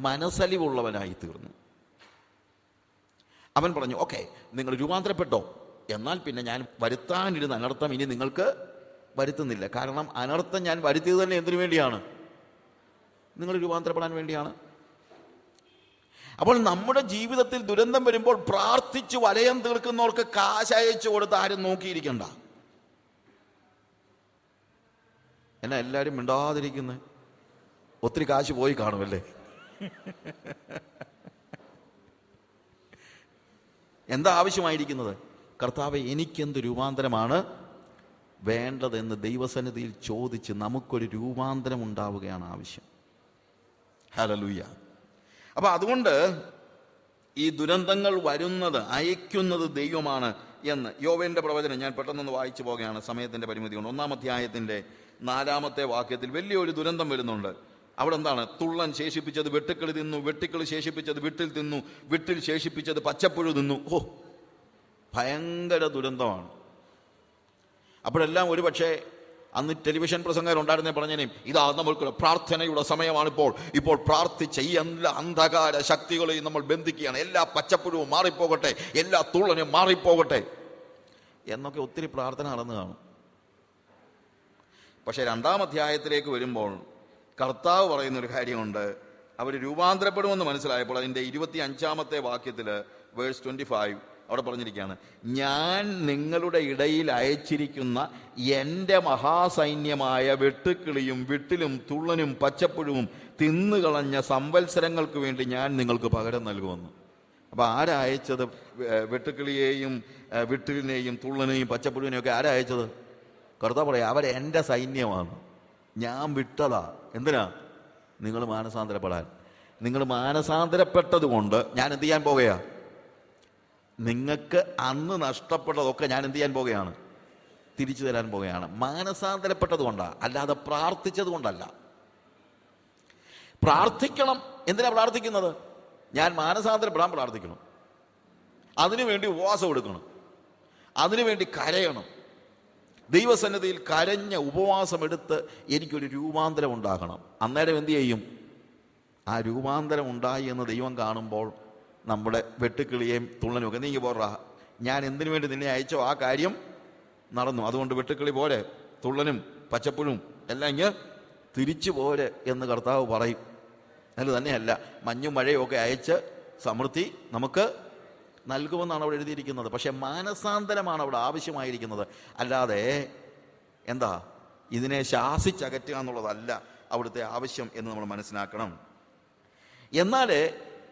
മനസ്സലിവുള്ളവനായി തീർന്നു അവൻ പറഞ്ഞു ഓക്കെ നിങ്ങൾ രൂപാന്തരപ്പെട്ടോ? എന്നാൽ പിന്നെ ഞാൻ വരുത്താനിരുന്ന അനർത്ഥം ഇനി നിങ്ങൾക്ക് വരുത്തുന്നില്ല. കാരണം അനർത്ഥം ഞാൻ വരുത്തിയത് തന്നെ എന്തിനു വേണ്ടിയാണ്? നിങ്ങൾ രൂപാന്തരപ്പെടാൻ വേണ്ടിയാണ്. അപ്പോൾ നമ്മുടെ ജീവിതത്തിൽ ദുരന്തം വരുമ്പോൾ പ്രാർത്ഥിച്ച് വലയം തീർക്കുന്നവർക്ക് കാശ് അയച്ചു കൊടുത്ത് ആരും നോക്കിയിരിക്കണ്ട. എന്നാ എല്ലാവരും മിണ്ടാതിരിക്കുന്നത് ഒത്തിരി കാശ് പോയി കാണുമല്ലേ എന്താ ആവശ്യമായിരിക്കുന്നത് കർത്താവ് എനിക്കെന്ത് രൂപാന്തരമാണ് വേണ്ടതെന്ന് ദൈവസന്നിധിയിൽ ചോദിച്ച് നമുക്കൊരു രൂപാന്തരം ഉണ്ടാവുകയാണ് ആവശ്യം. ഹലലൂയ അപ്പൊ അതുകൊണ്ട് ഈ ദുരന്തങ്ങൾ വരുന്നത് അയക്കുന്നത് ദൈവമാണ് എന്ന് യോവേന്റെ പ്രവചനം ഞാൻ പെട്ടെന്നൊന്ന് വായിച്ചു പോകുകയാണ് സമയത്തിന്റെ പരിമിതി കൊണ്ട് ഒന്നാം അധ്യായത്തിന്റെ നാലാമത്തെ വാക്യത്തിൽ വലിയൊരു ദുരന്തം വരുന്നുണ്ട്. അവിടെ എന്താണ് തുള്ളൻ ശേഷിപ്പിച്ചത് വെട്ടുക്കിളി തിന്നു വെട്ടുക്കൾ ശേഷിപ്പിച്ചത് വിട്ടിൽ തിന്നു വിട്ടിൽ ശേഷിപ്പിച്ചത് പച്ചപ്പുഴു തിന്നു. ഓ ഭയങ്കര ദുരന്തമാണ്. അപ്പോഴെല്ലാം ഒരു പക്ഷേ അന്ന് ടെലിവിഷൻ പ്രസംഗരുണ്ടായിരുന്നേ പറഞ്ഞേനെയും ഇതാ നമ്മൾക്ക് പ്രാർത്ഥനയുടെ സമയമാണിപ്പോൾ. ഇപ്പോൾ പ്രാർത്ഥിച്ച ഈ എല്ലാ അന്ധകാര ശക്തികളെയും നമ്മൾ ബന്ധിക്കുകയാണ്. എല്ലാ പച്ചപ്പുഴവും മാറിപ്പോകട്ടെ എല്ലാ തുള്ളനും മാറിപ്പോകട്ടെ എന്നൊക്കെ ഒത്തിരി പ്രാർത്ഥന നടന്നു കാണും. പക്ഷെ രണ്ടാം അധ്യായത്തിലേക്ക് വരുമ്പോൾ കർത്താവ് പറയുന്ന ഒരു കാര്യമുണ്ട്. അവർ രൂപാന്തരപ്പെടുമെന്ന് മനസ്സിലായപ്പോൾ അതിന്റെ ഇരുപത്തി അഞ്ചാമത്തെ വാക്യത്തിൽ വേഴ്സ് ട്വന്റി ഫൈവ് അവിടെ പറഞ്ഞിരിക്കുകയാണ്. ഞാൻ നിങ്ങളുടെ ഇടയിൽ അയച്ചിരിക്കുന്ന എന്റെ മഹാസൈന്യമായ വെട്ടുക്കിളിയും വിട്ടിലും തുള്ളനും പച്ചപ്പുഴുവും തിന്നുകളഞ്ഞ സംവത്സരങ്ങൾക്ക് വേണ്ടി ഞാൻ നിങ്ങൾക്ക് പകരം നൽകുമെന്ന്. അപ്പോൾ ആരയച്ചത് വെട്ടുക്കിളിയെയും വിട്ടിലിനെയും തുള്ളനെയും പച്ചപ്പുഴുവിനെയും ഒക്കെ ആരയച്ചത് കർത്താവ് പറയാം അവരെന്റെ സൈന്യമാണ്. ഞാൻ വിട്ടതാ. എന്തിനാ? നിങ്ങൾ മാനസാന്തരപ്പെടാൻ. നിങ്ങൾ മാനസാന്തരപ്പെട്ടത് കൊണ്ട് ഞാൻ എന്ത് ചെയ്യാൻ പോകുകയാ നിങ്ങൾക്ക് അന്ന് നഷ്ടപ്പെട്ടതൊക്കെ ഞാൻ എന്ത് ചെയ്യാൻ പോവുകയാണ്? തിരിച്ചു തരാൻ പോവുകയാണ്. മാനസാന്തരപ്പെട്ടത് കൊണ്ടാണ് അല്ലാതെ പ്രാർത്ഥിച്ചത് കൊണ്ടല്ല പ്രാർത്ഥിക്കണം. എന്തിനാ പ്രാർത്ഥിക്കുന്നത്? ഞാൻ മാനസാന്തരപ്പെടാൻ പ്രാർത്ഥിക്കണം. അതിനുവേണ്ടി ഉപവാസം എടുക്കണം. അതിനുവേണ്ടി കരയണം. ദൈവസന്നിധിയിൽ കരഞ്ഞ ഉപവാസം എടുത്ത് എനിക്കൊരു രൂപാന്തരം ഉണ്ടാകണം. അന്നേരം എന്തു ചെയ്യും? ആ രൂപാന്തരം ഉണ്ടായി എന്ന് ദൈവം കാണുമ്പോൾ നമ്മുടെ വെട്ടുക്കിളിയെയും തുള്ളനും ഒക്കെ നീങ്ങി പോറ ഞാൻ എന്തിനു വേണ്ടി നിന്നെ അയച്ചോ? ആ കാര്യം നടന്നു. അതുകൊണ്ട് വെട്ടുക്കിളി പോലെ തുള്ളനും പച്ചപ്പുഴും എല്ലാം ഇങ്ങ് തിരിച്ചു പോരെ എന്ന് കർത്താവ് പറയും. അതിൽ തന്നെയല്ല. മഞ്ഞും മഴയും ഒക്കെ അയച്ച് സമൃദ്ധി നമുക്ക് നൽകുമെന്നാണ് അവിടെ എഴുതിയിരിക്കുന്നത്. പക്ഷെ മാനസാന്തരമാണ് അവിടെ ആവശ്യമായിരിക്കുന്നത്. അല്ലാതെ എന്താ? ഇതിനെ ശാസിച്ചകറ്റുക എന്നുള്ളതല്ല അവിടുത്തെ ആവശ്യം എന്ന് നമ്മൾ മനസ്സിലാക്കണം. എന്നാൽ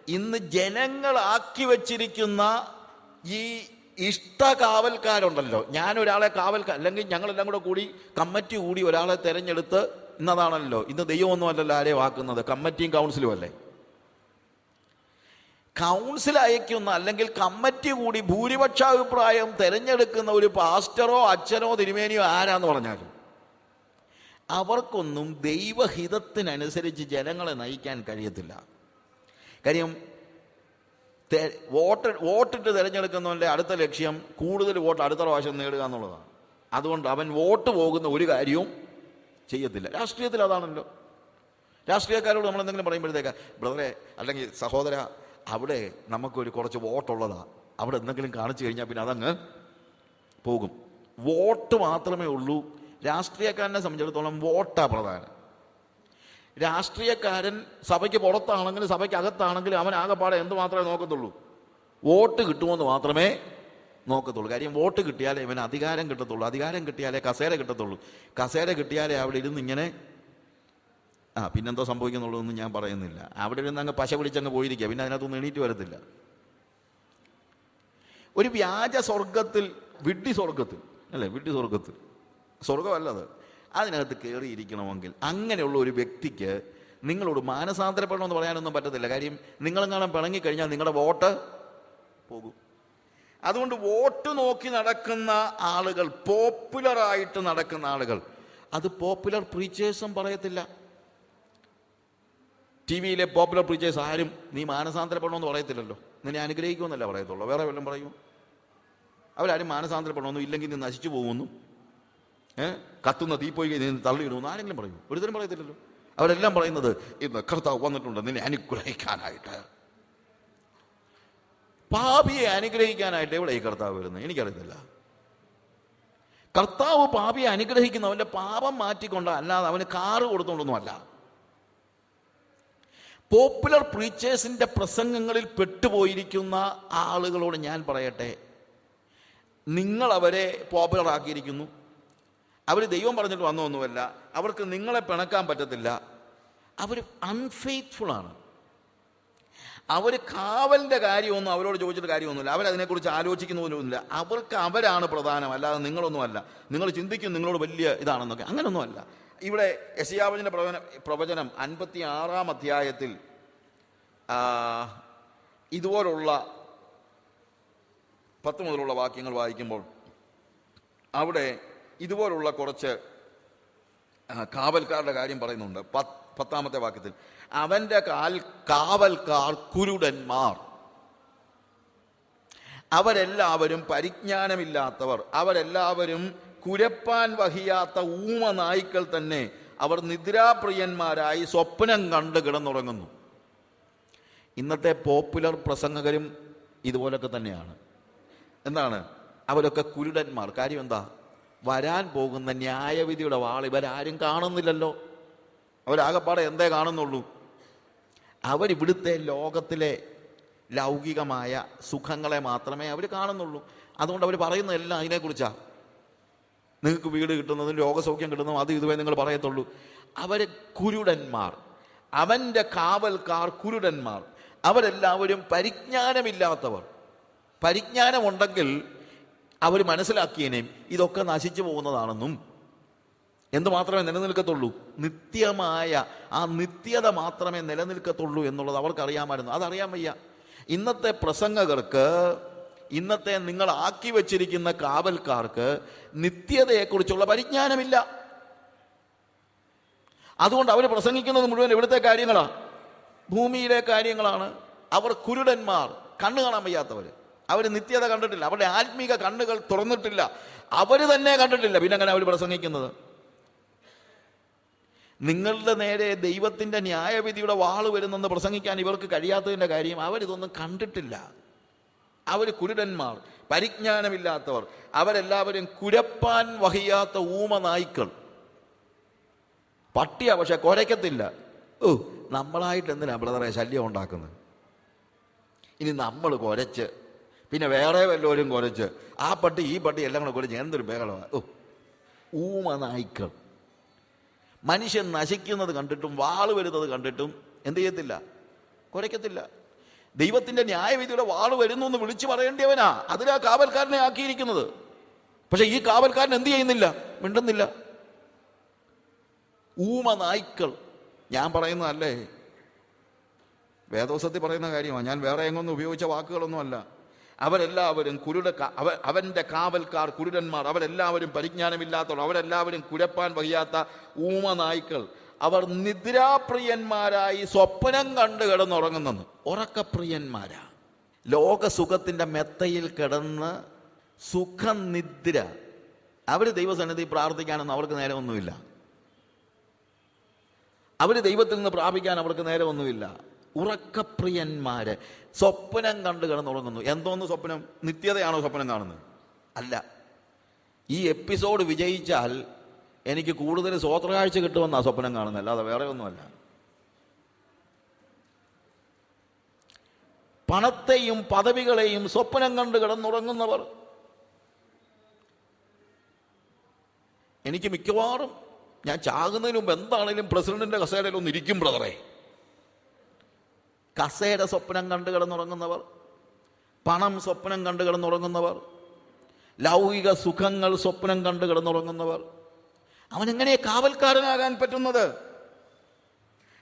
ഇന്ന് ജനങ്ങളാക്കി വച്ചിരിക്കുന്ന ഈ ഇഷ്ട കാവൽക്കാരുണ്ടല്ലോ ഞാൻ ഒരാളെ കാവൽക്കാർ അല്ലെങ്കിൽ ഞങ്ങളെല്ലാം കൂടെ കൂടി കമ്മിറ്റി കൂടി ഒരാളെ തിരഞ്ഞെടുത്ത് ഇന്നതാണല്ലോ. ഇന്ന് ദൈവമൊന്നും അല്ലല്ലോ ആരെയും ആക്കുന്നത്. കമ്മിറ്റിയും കൗൺസിലും അല്ലേ? കൗൺസിൽ അയക്കുന്ന അല്ലെങ്കിൽ കമ്മിറ്റി കൂടി ഭൂരിപക്ഷാഭിപ്രായം തിരഞ്ഞെടുക്കുന്ന ഒരു പാസ്റ്ററോ അച്ഛനോ തിരുമേനിയോ ആരാന്ന് പറഞ്ഞാലും അവർക്കൊന്നും ദൈവഹിതത്തിനനുസരിച്ച് ജനങ്ങളെ നയിക്കാൻ കഴിയത്തില്ല. കാര്യം വോട്ട് വോട്ടിട്ട് തിരഞ്ഞെടുക്കുന്നവന്റെ അടുത്ത ലക്ഷ്യം കൂടുതൽ വോട്ട് അടുത്ത പ്രാവശ്യം നേടുക എന്നുള്ളതാണ്. അതുകൊണ്ട് അവൻ വോട്ട് പോകുന്ന ഒരു കാര്യവും ചെയ്യത്തില്ല. രാഷ്ട്രീയത്തിൽ അതാണല്ലോ. രാഷ്ട്രീയക്കാരോട് നമ്മൾ എന്തെങ്കിലും പറയുമ്പോഴത്തേക്ക് ബ്രദറെ അല്ലെങ്കിൽ സഹോദര അവിടെ നമുക്കൊരു കുറച്ച് വോട്ടുള്ളതാ. അവിടെ എന്തെങ്കിലും കാണിച്ചു കഴിഞ്ഞാൽ പിന്നെ അതങ്ങ് പോകും. വോട്ട് മാത്രമേ ഉള്ളൂ. രാഷ്ട്രീയക്കാരനെ സംബന്ധിച്ചിടത്തോളം വോട്ടാ പ്രധാനം. രാഷ്ട്രീയക്കാരൻ സഭയ്ക്ക് പുറത്താണെങ്കിലും സഭയ്ക്ക് അകത്താണെങ്കിലും അവൻ ആകെപ്പാടെ എന്ത് മാത്രമേ നോക്കത്തുള്ളൂ? വോട്ട് കിട്ടുമെന്ന് മാത്രമേ നോക്കത്തുള്ളൂ. കാര്യം വോട്ട് കിട്ടിയാലേ ഇവന് അധികാരം കിട്ടത്തുള്ളൂ. അധികാരം കിട്ടിയാലേ കസേര കിട്ടത്തുള്ളൂ. കസേര കിട്ടിയാലേ അവിടെ ഇരുന്ന് ഇങ്ങനെ ആ പിന്നെന്തോ സംഭവിക്കുന്നുള്ളതൊന്നും ഞാൻ പറയുന്നില്ല. അവിടെ ഇരുന്ന് അങ്ങ് പശ പിടിച്ചങ്ങ് പോയിരിക്കുക. പിന്നെ അതിനകത്തൊന്നും എണീറ്റ് വരത്തില്ല. ഒരു വ്യാജ സ്വർഗത്തിൽ വിഡ്ഢി സ്വർഗത്തിൽ അല്ലേ? വിഡ്ഢി സ്വർഗത്തിൽ സ്വർഗമല്ലത് അതിനകത്ത് കയറിയിരിക്കണമെങ്കിൽ അങ്ങനെയുള്ള ഒരു വ്യക്തിക്ക് നിങ്ങളോട് മാനസാന്തരപ്പെടണമെന്ന് പറയാനൊന്നും പറ്റത്തില്ല. കാര്യം നിങ്ങളെങ്ങാനും പിണങ്ങിക്കഴിഞ്ഞാൽ നിങ്ങളുടെ വോട്ട് പോകും. അതുകൊണ്ട് വോട്ട് നോക്കി നടക്കുന്ന ആളുകൾ പോപ്പുലറായിട്ട് നടക്കുന്ന ആളുകൾ അത് പോപ്പുലർ പ്രീച്ചേഴ്സും പറയത്തില്ല. ടി വിയിലെ പോപ്പുലർ പ്രീച്ചേഴ്സ് ആരും നീ മാനസാന്തരപ്പെടണമെന്ന് പറയത്തില്ലല്ലോ. നിന്നെ അനുഗ്രഹിക്കുമെന്നല്ല പറയത്തുള്ളൂ. വേറെ വല്ലതും പറയൂ. അവരാരും മാനസാന്തരപ്പെടണമെന്നും ഇല്ലെങ്കിൽ നീ നശിച്ചു പോകുമെന്നും ഏ? കത്തുന്ന തീപ്പോയി നീ തള്ളിയിടുമെന്ന് ആരെങ്കിലും പറയൂ. ഒരുത്തരും പറയത്തില്ലല്ലോ. അവരെല്ലാം പറയുന്നത് ഇന്ന് കർത്താവ് വന്നിട്ടുണ്ട് നിന്നെ അനുഗ്രഹിക്കാനായിട്ട്. പാപിയെ അനുഗ്രഹിക്കാനായിട്ട് എവിടെ ഈ കർത്താവ് വരുന്നത്? എനിക്കറിയത്തില്ല. കർത്താവ് പാപിയെ അനുഗ്രഹിക്കുന്നവന്റെ പാപം മാറ്റിക്കൊണ്ട് അല്ലാതെ അവന് കാറ് കൊടുത്തുകൊണ്ടൊന്നുമല്ല പോപ്പുലർ പ്രീച്ചേഴ്സിന്റെ പ്രസംഗങ്ങളിൽ പെട്ടുപോയിരിക്കുന്ന ആളുകളോട് ഞാൻ പറയട്ടെ. നിങ്ങൾ അവരെ പോപ്പുലർ ആക്കിയിരിക്കുന്നു. അവർ ദൈവം പറഞ്ഞിട്ട് വന്നൊന്നുമല്ല. അവർക്ക് നിങ്ങളെ പിണക്കാൻ പറ്റത്തില്ല. അവർ അൺഫെയ്ത്ത്ഫുൾ ആണ്. അവർ കാവലിന്റെ കാര്യമൊന്നും അവരോട് ചോദിച്ചിട്ട് കാര്യമൊന്നുമില്ല. അവരതിനെക്കുറിച്ച് ആലോചിക്കുന്നതിനൊന്നുമില്ല അവർക്ക് അവരാണ് പ്രധാനം. അല്ലാതെ നിങ്ങളൊന്നുമല്ല. നിങ്ങൾ ചിന്തിക്കും നിങ്ങളോട് വലിയ ഇതാണെന്നൊക്കെ. അങ്ങനെയൊന്നുമല്ല ഇവിടെ യശയാവചന പ്രവചന പ്രവചനം അൻപത്തി ആറാം അധ്യായത്തിൽ ഇതുപോലുള്ള പത്ത് മുതലുള്ള വാക്യങ്ങൾ വായിക്കുമ്പോൾ അവിടെ ഇതുപോലുള്ള കുറച്ച് കാവൽക്കാരുടെ കാര്യം പറയുന്നുണ്ട്. പത്ത് പത്താമത്തെ വാക്യത്തിൽ അവന്റെ കാൽ കാവൽക്കാർ കുരുടന്മാർ. അവരെല്ലാവരും പരിജ്ഞാനമില്ലാത്തവർ. അവരെല്ലാവരും കുരപ്പാൻ വഹിയാത്ത ഊമ നായ്ക്കൾ തന്നെ അവർ നിദ്രാപ്രിയന്മാരായി സ്വപ്നം കണ്ട് കിടന്നുറങ്ങുന്നു. ഇന്നത്തെ പോപ്പുലർ പ്രസംഗകരും ഇതുപോലൊക്കെ തന്നെയാണ്. എന്താണ്? അവരൊക്കെ കുരുടന്മാർ. കാര്യം എന്താ? വരാൻ പോകുന്ന ന്യായവിധിയുടെ വാൾ ഇവരാരും കാണുന്നില്ലല്ലോ. അവരാകപ്പാടെ എന്തേ കാണുന്നുള്ളൂ? അവരിവിടുത്തെ ലോകത്തിലെ ലൗകികമായ സുഖങ്ങളെ മാത്രമേ അവർ കാണുന്നുള്ളൂ. അതുകൊണ്ട് അവർ പറയുന്നതെല്ലാം അതിനെക്കുറിച്ചാണ് നിങ്ങൾക്ക് വീട് കിട്ടുന്നതും രോഗസൗഖ്യം കിട്ടുന്നതും അത് ഇതുവേ നിങ്ങൾ പറയത്തുള്ളൂ. അവർ കുരുടന്മാർ. അവന്റെ കാവൽക്കാർ കുരുടന്മാർ. അവരെല്ലാവരും പരിജ്ഞാനമില്ലാത്തവർ. പരിജ്ഞാനമുണ്ടെങ്കിൽ അവർ മനസ്സിലാക്കിയേനേയും ഇതൊക്കെ നശിച്ചു പോകുന്നതാണെന്നും. എന്ത് മാത്രമേ നിലനിൽക്കത്തുള്ളൂ? നിത്യമായ ആ നിത്യത മാത്രമേ നിലനിൽക്കത്തുള്ളൂ എന്നുള്ളത് അവർക്കറിയാമായിരുന്നു അതറിയാൻ വയ്യ. ഇന്നത്തെ പ്രസംഗകർക്ക് ഇന്നത്തെ നിങ്ങൾ ആക്കി വച്ചിരിക്കുന്ന കാവൽക്കാർക്ക് നിത്യതയെക്കുറിച്ചുള്ള പരിജ്ഞാനമില്ല. അതുകൊണ്ട് അവർ പ്രസംഗിക്കുന്നത് മുഴുവൻ ഇവിടുത്തെ കാര്യങ്ങളാണ് ഭൂമിയിലെ കാര്യങ്ങളാണ്. അവർ കുരുടന്മാർ. കണ്ണു കാണാൻ വയ്യാത്തവർ അവർ നിത്യത കണ്ടിട്ടില്ല. അവരുടെ ആത്മീക കണ്ണുകൾ തുറന്നിട്ടില്ല. അവർ തന്നെ കണ്ടിട്ടില്ല. പിന്നെ അങ്ങനെ അവർ പ്രസംഗിക്കുന്നത്? നിങ്ങളുടെ നേരെ ദൈവത്തിന്റെ ന്യായവിധിയുടെ വാൾ വരുന്നെന്ന് പ്രസംഗിക്കാൻ ഇവർക്ക് കഴിയാത്തതിന്റെ കാര്യം അവരിതൊന്നും കണ്ടിട്ടില്ല. അവർ കുരുടന്മാർ പരിജ്ഞാനമില്ലാത്തവർ. അവരെല്ലാവരും കുരപ്പാൻ വഹിയാത്ത ഊമ നായ്ക്കൾ. പട്ടിയാ പക്ഷെ കുരയ്ക്കത്തില്ല. ഓ നമ്മളായിട്ട് എന്തിനാ ബ്രദറെ ശല്യം ഉണ്ടാക്കുന്നത്? ഇനി നമ്മൾ കുരച്ച് പിന്നെ വേറെ വല്ലവരും കുരച്ച്. ആ പട്ടി ഈ പട്ടി എല്ലാം കൂടെ കുരച്ച് എന്തൊരു ബഹളമാണ് ഓ ഊമ നായ്ക്കൾ. മനുഷ്യൻ നശിക്കുന്നത് കണ്ടിട്ടും വാൾ വരുന്നത് കണ്ടിട്ടും എന്ത് ചെയ്യത്തില്ല? കുരയ്ക്കത്തില്ല. ദൈവത്തിന്റെ ന്യായവിധിയുടെ വാൾ വരുന്നു എന്ന് വിളിച്ചു പറയേണ്ടിയവനാ. അതിലാ കാവൽക്കാരനെ ആക്കിയിരിക്കുന്നത്. പക്ഷെ ഈ കാവൽക്കാരൻ എന്ത് ചെയ്യുന്നില്ല? മിണ്ടുന്നില്ല. ഊമ നായ്ക്കൾ. ഞാൻ പറയുന്നതല്ലേ? വേദോസത്തിൽ പറയുന്ന കാര്യമാണ് ഞാൻ വേറെ എങ്ങൊന്നും ഉപയോഗിച്ച വാക്കുകളൊന്നുമല്ല അവരെല്ലാവരും കുരുട അവ അവന്റെ കാവൽക്കാർ കുരുടന്മാർ. അവരെല്ലാവരും പരിജ്ഞാനമില്ലാത്തവർ. അവരെല്ലാവരും കുഴപ്പാൻ വയ്യാത്ത ഊമ നായ്ക്കൾ. അവർ നിദ്രാപ്രിയന്മാരായി സ്വപ്നം കണ്ട് കിടന്നുറങ്ങുന്നെന്ന് ഉറക്കപ്രിയന്മാരാ. ലോകസുഖത്തിന്റെ മെത്തയിൽ കിടന്ന് സുഖനിദ്ര. അവർ ദൈവസന്നിധി പ്രാർത്ഥിക്കാനൊന്നും അവർക്ക് നേരമൊന്നുമില്ല. അവർ ദൈവത്തിൽ നിന്ന് പ്രാപിക്കാൻ അവർക്ക് നേരമൊന്നുമില്ല. ഉറക്കപ്രിയന്മാരെ സ്വപ്നം കണ്ട് കിടന്നുറങ്ങുന്നു. എന്തോന്ന് സ്വപ്നം? നിത്യതയാണോ സ്വപ്നം കാണുന്നത്? അല്ല. ഈ എപ്പിസോഡ് വിജയിച്ചാൽ എനിക്ക് കൂടുതൽ സ്വോത്രകാഴ്ച കിട്ടുമെന്നാണ് സ്വപ്നം കാണുന്നത്. അല്ലാതെ വേറെ ഒന്നുമല്ല. പണത്തെയും പദവികളെയും സ്വപ്നം കണ്ട് കിടന്നുറങ്ങുന്നവർ. എനിക്ക് മിക്കവാറും ഞാൻ ചാകുന്നതിന് മുമ്പ് എന്താണേലും പ്രസിഡന്റിന്റെ കസേരയിൽ ഒന്ന് ഇരിക്കും ബ്രദറെ. കസേര സ്വപ്നം കണ്ട് കിടന്നുറങ്ങുന്നവർ പണം സ്വപ്നം കണ്ട് കിടന്നുറങ്ങുന്നവർ ലൗകിക സുഖങ്ങൾ സ്വപ്നം കണ്ട് കിടന്നുറങ്ങുന്നവർ അവൻ എങ്ങനെ കാവൽക്കാരനാകാൻ പറ്റുന്നത്?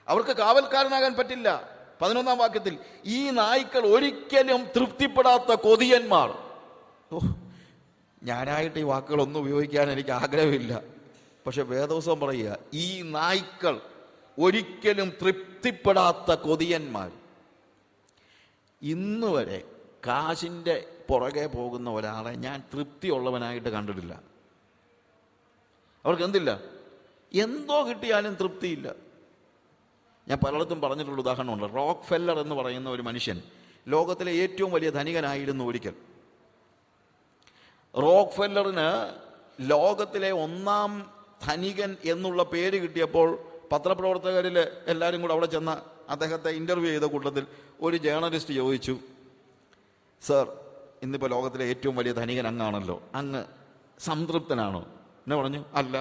അവർക്ക് കാവൽക്കാരനാകാൻ പറ്റില്ല. പതിനൊന്നാം വാക്യത്തിൽ ഈ നായ്ക്കൾ ഒരിക്കലും തൃപ്തിപ്പെടാത്ത കൊതിയന്മാർ. ഓ ഞാനായിട്ട് ഈ വാക്കുകളൊന്നും ഉപയോഗിക്കാൻ എനിക്ക് ആഗ്രഹമില്ല. പക്ഷെ വേദോസം പറയുക ഈ നായ്ക്കൾ ഒരിക്കലും തൃപ്തിപ്പെടാത്ത കൊതിയന്മാർ. ഇന്ന് വരെ കാശിന്റെ പുറകെ പോകുന്ന ഒരാളെ ഞാൻ തൃപ്തിയുള്ളവനായിട്ട് കണ്ടിട്ടില്ല. അവർക്ക് എന്തില്ല? എന്തോ കിട്ടിയാലും തൃപ്തിയില്ല. ഞാൻ പലയിടത്തും പറഞ്ഞിട്ടുള്ള ഉദാഹരണമുണ്ട്. റോക്ക് ഫെല്ലർ എന്ന് പറയുന്ന ഒരു മനുഷ്യൻ ലോകത്തിലെ ഏറ്റവും വലിയ ധനികനായിരുന്നു ഒരിക്കൽ. റോക്ക് ഫെല്ലറിന് ലോകത്തിലെ ഒന്നാം ധനികൻ എന്നുള്ള പേര് കിട്ടിയപ്പോൾ പത്രപ്രവർത്തകരിൽ എല്ലാവരും കൂടെ അവിടെ ചെന്ന അദ്ദേഹത്തെ ഇന്റർവ്യൂ ചെയ്ത കൂട്ടത്തിൽ ഒരു ജേണലിസ്റ്റ് ചോദിച്ചു സർ ഇന്നിപ്പോൾ ലോകത്തിലെ ഏറ്റവും വലിയ ധനികൻ അങ്ങാണല്ലോ. അങ്ങ് സംതൃപ്തനാണോ? എന്നെ പറഞ്ഞു അല്ല.